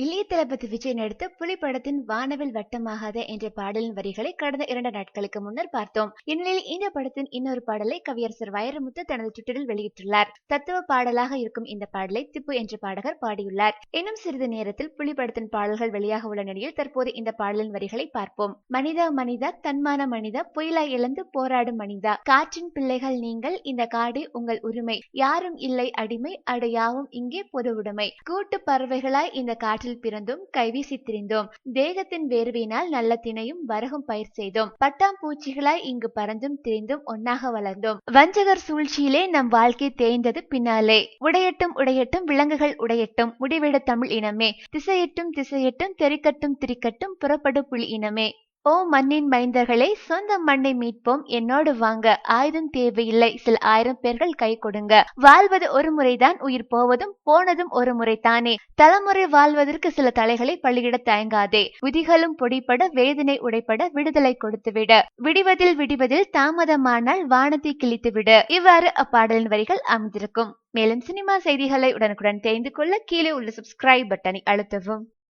இளைய தளபதி விஜய் நடித்த புலி படத்தின் வானவில் வட்டமாகாத என்ற பாடலின் வரிகளை கடந்த இரண்டு நாட்களுக்கு முன்னர் பார்த்தோம். இந்நிலையில் இந்த படத்தின் இன்னொரு பாடலை கவியரசர் வைரமுத்து தனது ட்விட்டரில் வெளியிட்டுள்ளார். தத்துவ பாடலாக இருக்கும் இந்த பாடலை திப்பு என்ற பாடகர் பாடியுள்ளார். இன்னும் சிறிது நேரத்தில் புலி படத்தின் பாடல்கள் வெளியாக உள்ள நிலையில் தற்போது இந்த பாடலின் வரிகளை பார்ப்போம். மனிதா மனிதா தன்மான மனிதா புயலா இழந்து போராடும் மனிதா. காற்றின் பிள்ளைகள் நீங்கள் இந்த காடே உங்கள் உரிமை. யாரும் இல்லை அடிமை அடையாவும் இங்கே பொது உடைமை கூட்டு பறவைகளாய் இந்த காற்றில் பிறந்தும் கைவீசி திரிந்தோம் தேகத்தின் வேர்வையினால் நல்ல தினையும் வரகும் பயிர் செய்தோம். பட்டாம் பூச்சிகளாய் இங்கு பறந்தும் திரிந்தும் ஒன்னாக வளர்ந்தோம். வஞ்சகர் சூழ்ச்சியிலே நம் வாழ்க்கை தேய்ந்தது பின்னாலே. உடையட்டும் உடையட்டும் விலங்குகள் உடையட்டும் முடிவிட தமிழ் இனமே. திசையட்டும் திசையட்டும் தெறிக்கட்டும் திரிக்கட்டும் புறப்படு புலி இனமே. ஓ மண்ணின் மைந்தர்களே சொந்த மண்ணை மீட்போம். என்னோடு வாங்க. ஆயுதம் தேவையில்லை. சில ஆயிரம் பேர்கள் கை கொடுங்க. வாழ்வது ஒரு முறைதான். உயிர் போவதும் போனதும் ஒரு முறை தானே தலைமுறை வாழ்வதற்கு சில தலைகளை பள்ளியிட தயங்காதே. விதிகளும் பொடிப்பட வேதனை உடைப்பட விடுதலை கொடுத்துவிட. விடிவதில் விடிவதில் தாமதமானால் வானத்தை கிழித்துவிடு. இவ்வாறு அப்பாடலின் வரிகள் அமைந்திருக்கும். மேலும் சினிமா செய்திகளை உடனுக்குடன் தெரிந்து கொள்ள கீழே உள்ள சப்ஸ்கிரைப் பட்டனை அழுத்தவும்.